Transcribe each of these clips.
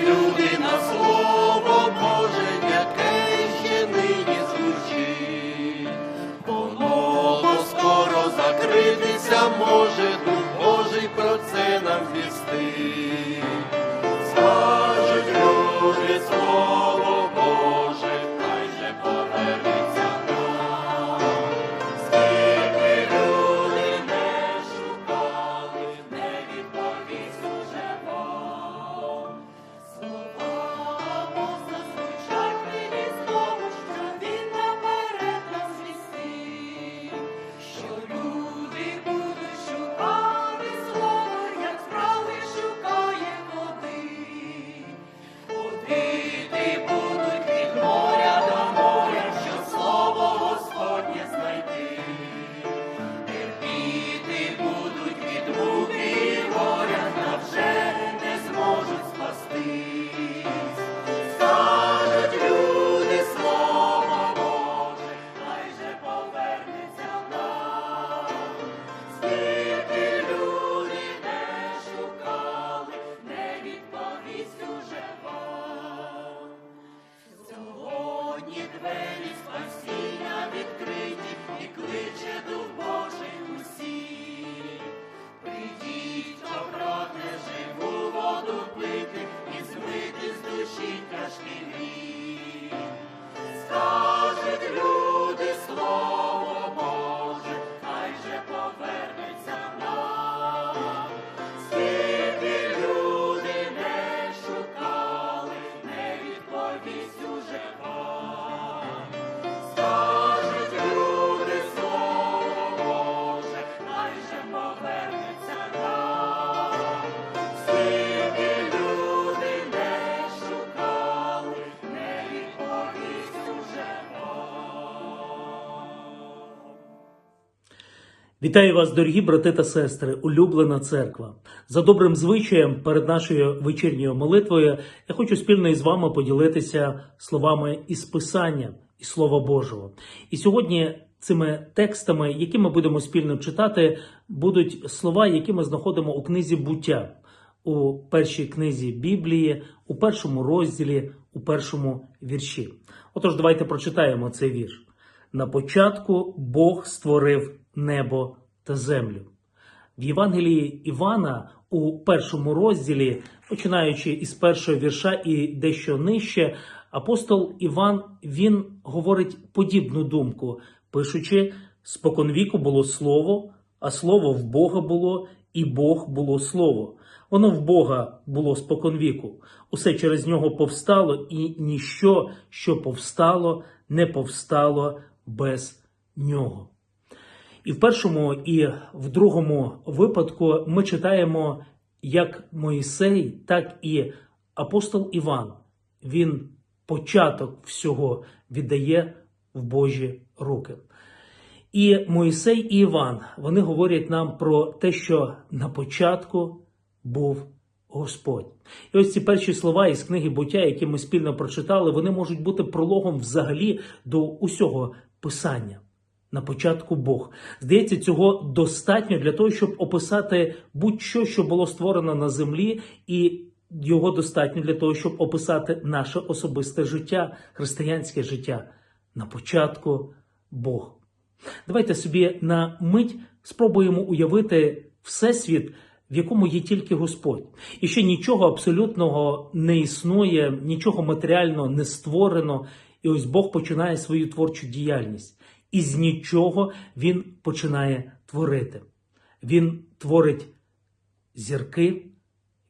люди на слово Боже, яке ще нині звучить. Воно скоро закритися може, Дух Божий про це нам звістить. Вітаю вас, дорогі брати та сестри, улюблена церква. За добрим звичаєм перед нашою вечірньою молитвою я хочу спільно із вами поділитися словами із Писання і Слова Божого. І сьогодні цими текстами, які ми будемо спільно читати, будуть слова, які ми знаходимо у книзі буття, у першій книзі Біблії, у першому розділі, у першому вірші. Отож, давайте прочитаємо цей вірш. На початку Бог створив небо та землю. В Євангелії Івана у першому розділі, починаючи із першого вірша і дещо нижче, апостол Іван він говорить подібну думку, пишучи: споконвіку було слово, а слово в Бога було, і Бог було слово. Воно в Бога було споконвіку. Усе через нього повстало, і ніщо, що повстало, не повстало без нього. І в першому, і в другому випадку ми читаємо, як Моїсей, так і апостол Іван. Він початок всього віддає в Божі руки. І Моїсей і Іван вони говорять нам про те, що на початку був Господь. І ось ці перші слова із книги буття, які ми спільно прочитали, вони можуть бути прологом взагалі до усього писання. На початку Бог. Здається, цього достатньо для того, щоб описати будь-що, що було створено на землі, і його достатньо для того, щоб описати наше особисте життя, християнське життя. На початку Бог. Давайте собі на мить спробуємо уявити всесвіт, в якому є тільки Господь. І ще нічого абсолютного не існує, нічого матеріального не створено. І ось Бог починає свою творчу діяльність. І з нічого він починає творити. Він творить зірки,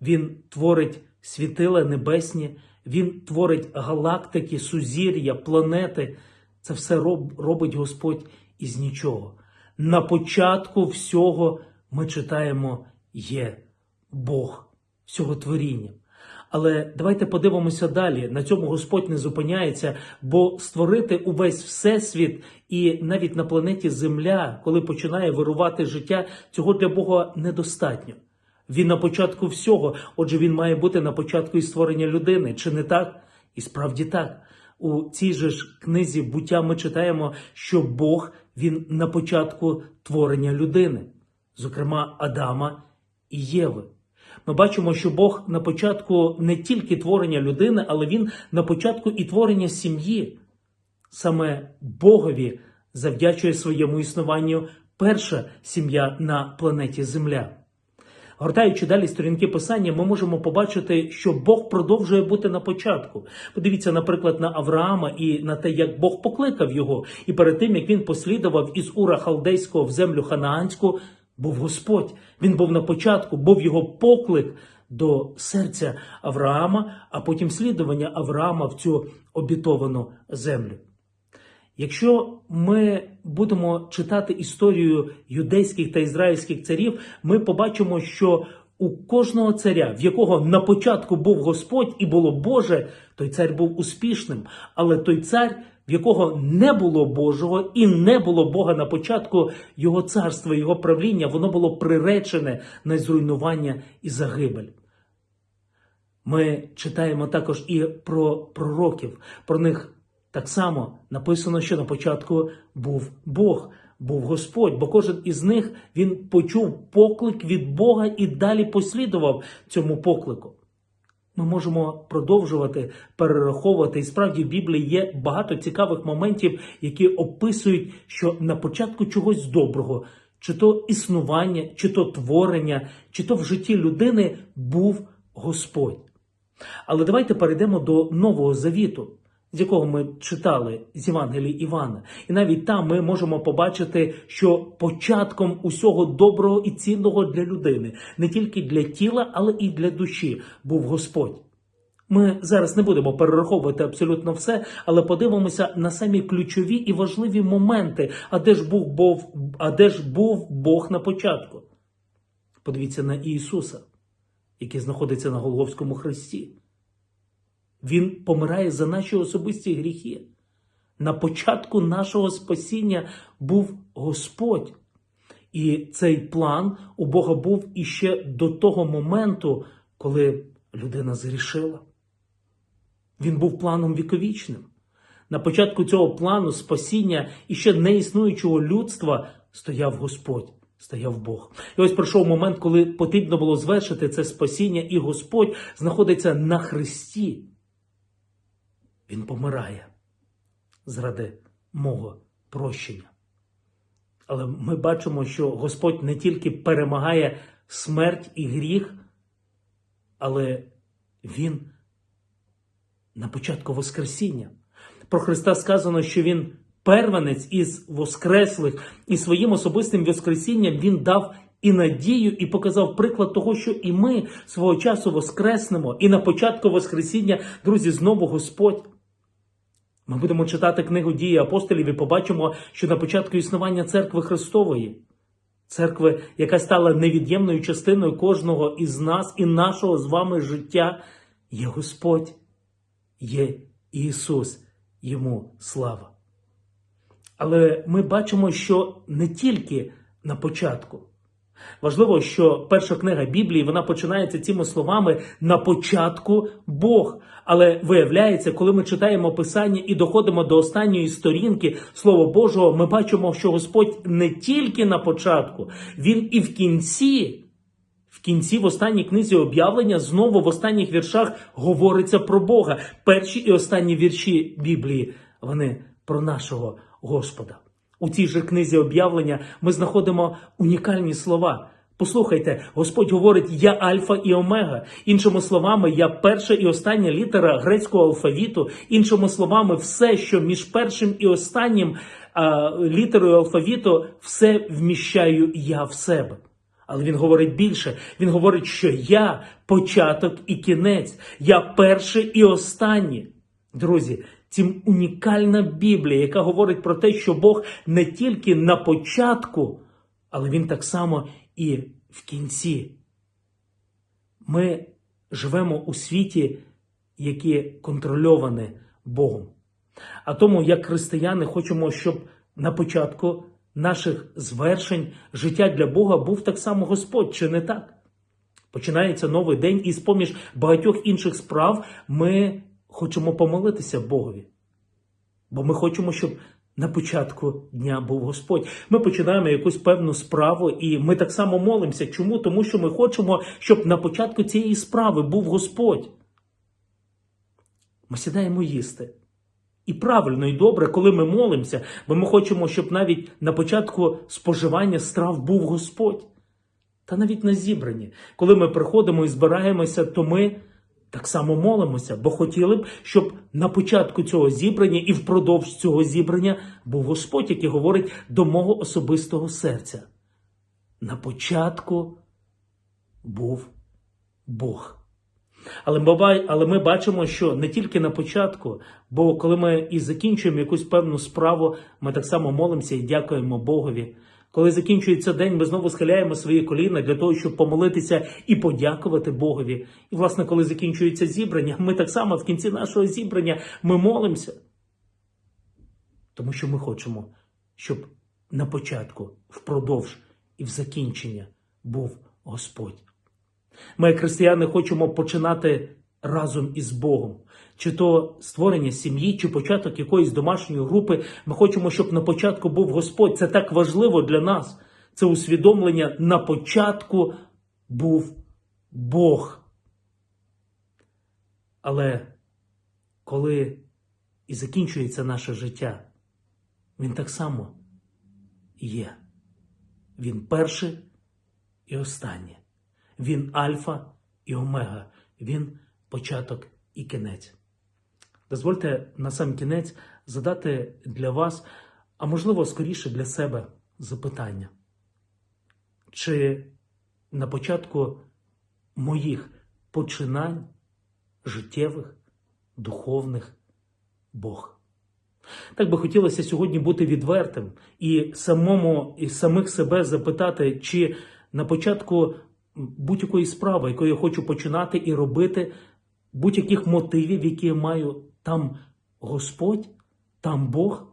він творить світила небесні, він творить галактики, сузір'я, планети. Це все роб- робить Господь із нічого. На початку всього ми читаємо є Бог всього творіння. Але давайте подивимося далі. На цьому Господь не зупиняється, бо створити увесь всесвіт і навіть на планеті Земля, коли починає вирувати життя, цього для Бога недостатньо. Він на початку всього, отже, він має бути на початку і створення людини. Чи не так? І справді так. У цій же ж книзі буття ми читаємо, що Бог він на початку творення людини, зокрема Адама і Єви. Ми бачимо, що Бог на початку не тільки творення людини, але Він на початку і творення сім'ї. Саме Богові завдячує своєму існуванню перша сім'я на планеті Земля. Гортаючи далі сторінки писання, ми можемо побачити, що Бог продовжує бути на початку. Подивіться, наприклад, на Авраама і на те, як Бог покликав його, і перед тим як він послідував із Ура Халдейського в землю Ханаанську, був Господь. Він був на початку, був його поклик до серця Авраама, а потім слідування Авраама в цю обітовану землю. Якщо ми будемо читати історію юдейських та ізраїльських царів, ми побачимо, що у кожного царя, в якого на початку був Господь і було Боже, той цар був успішним. Але той цар, в якого не було Божого і не було Бога на початку його царства, його правління, воно було приречене на зруйнування і загибель. Ми читаємо також і про пророків. Про них так само написано, що на початку був Бог, був Господь, бо кожен із них він почув поклик від Бога і далі послідував цьому поклику. Ми можемо продовжувати перераховувати. І справді в Біблії є багато цікавих моментів, які описують, що на початку чогось доброго, чи то існування, чи то творення, чи то в житті людини був Господь. Але давайте перейдемо до Нового Завіту, з якого ми читали з Євангелії Івана. І навіть там ми можемо побачити, що початком усього доброго і цінного для людини, не тільки для тіла, але і для душі, був Господь. Ми зараз не будемо перераховувати абсолютно все, але подивимося на самі ключові і важливі моменти, а де ж був Бог, а де ж був Бог на початку. Подивіться на Ісуса, який знаходиться на Голговському хресті. Він помирає за наші особисті гріхи. На початку нашого спасіння був Господь. І цей план у Бога був іще до того моменту, коли людина зрішила. Він був планом віковічним. На початку цього плану спасіння іще не існуючого людства стояв Господь, стояв Бог. І ось прийшов момент, коли потрібно було звершити це спасіння, і Господь знаходиться на хресті. Він помирає заради мого прощення. Але ми бачимо, що Господь не тільки перемагає смерть і гріх, але Він на початку Воскресіння. Про Христа сказано, що Він первенець із Воскреслих, і своїм особистим Воскресінням Він дав і надію, і показав приклад того, що і ми свого часу воскреснемо. І на початку Воскресіння, друзі, знову Господь. Ми будемо читати книгу дії апостолів і побачимо, що на початку існування церкви Христової, церкви, яка стала невід'ємною частиною кожного із нас і нашого з вами життя, є Господь, є Ісус, йому слава. Але ми бачимо, що не тільки на початку. Важливо, що перша книга Біблії вона починається цими словами на початку Бог. Але виявляється, коли ми читаємо Писання і доходимо до останньої сторінки Слова Божого, ми бачимо, що Господь не тільки на початку, Він і в кінці. В кінці, в останній книзі об'явлення, знову в останніх віршах говориться про Бога. Перші і останні вірші Біблії вони про нашого Господа. У цій же книзі об'явлення ми знаходимо унікальні слова. Послухайте, Господь говорить: Я Альфа і Омега. Іншими словами, я перша і остання літера грецького алфавіту. Іншими словами, все, що між першим і останнім а, літерою алфавіту, все вміщаю я в себе. Але він говорить більше. Він говорить, що я початок і кінець, я перший і останній. Друзі, цим унікальна Біблія, яка говорить про те, що Бог не тільки на початку, але Він так само і в кінці. Ми живемо у світі, яке контрольоване Богом. А тому, як християни, хочемо, щоб на початку наших звершень життя для Бога був так само Господь, чи не так? Починається новий день, і з поміж багатьох інших справ ми хочемо помолитися Богові. Бо ми хочемо, щоб на початку дня був Господь. Ми починаємо якусь певну справу, і ми так само молимося. Чому? Тому що ми хочемо, щоб на початку цієї справи був Господь. Ми сідаємо їсти. І правильно і добре, коли ми молимося, бо ми хочемо, щоб навіть на початку споживання страв був Господь. Та навіть на зібранні, коли ми приходимо і збираємося, то ми так само молимося, бо хотіли б, щоб на початку цього зібрання і впродовж цього зібрання був Господь, який говорить до мого особистого серця. На початку був Бог. Але ми, але ми бачимо, що не тільки на початку, бо коли ми і закінчуємо якусь певну справу, ми так само молимося і дякуємо Богові. Коли закінчується день, ми знову схиляємо свої коліна для того, щоб помолитися і подякувати Богові. І, власне, коли закінчується зібрання, ми так само в кінці нашого зібрання ми молимося. Тому що ми хочемо, щоб на початку, впродовж і в закінчення був Господь. Ми, християни, хочемо починати разом із Богом. Чи то створення сім'ї, чи початок якоїсь домашньої групи. Ми хочемо, щоб на початку був Господь. Це так важливо для нас. Це усвідомлення на початку був Бог. Але коли і закінчується наше життя, він так само є. Він перший і останній. Він альфа і омега. Він початок і кінець. Дозвольте на сам кінець задати для вас, а можливо, скоріше для себе запитання. Чи на початку моїх починань життєвих, духовних Бог? Так би хотілося сьогодні бути відвертим і самому і самих себе запитати, чи на початку будь-якої справи, яку я хочу починати і робити, будь-яких мотивів, які я маю, там Господь, там Бог.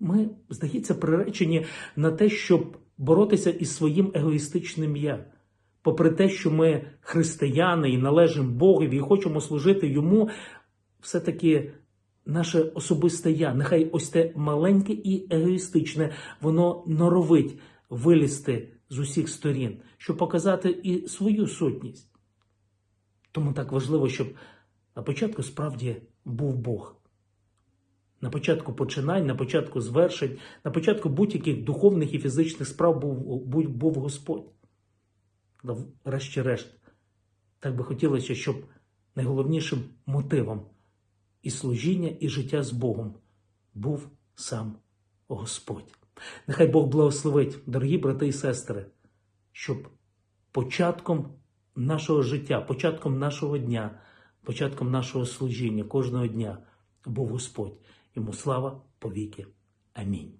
Ми, здається, приречені на те, щоб боротися із своїм егоїстичним я. Попри те, що ми християни і належимо Богові і хочемо служити йому, все-таки наше особисте я, нехай ось те маленьке і егоїстичне, воно норовить вилізти з усіх сторін, щоб показати і свою сутність. Тому так важливо, щоб на початку справді був Бог. На початку починань, на початку звершень, на початку будь-яких духовних і фізичних справ був, був, був Господь. Врешті-решт, так би хотілося, щоб найголовнішим мотивом і служіння, і життя з Богом був сам Господь. Нехай Бог благословить, дорогі брати і сестри, щоб початком нашого життя, початком нашого дня, початком нашого служіння кожного дня був Господь. Йому слава повіки. Амінь.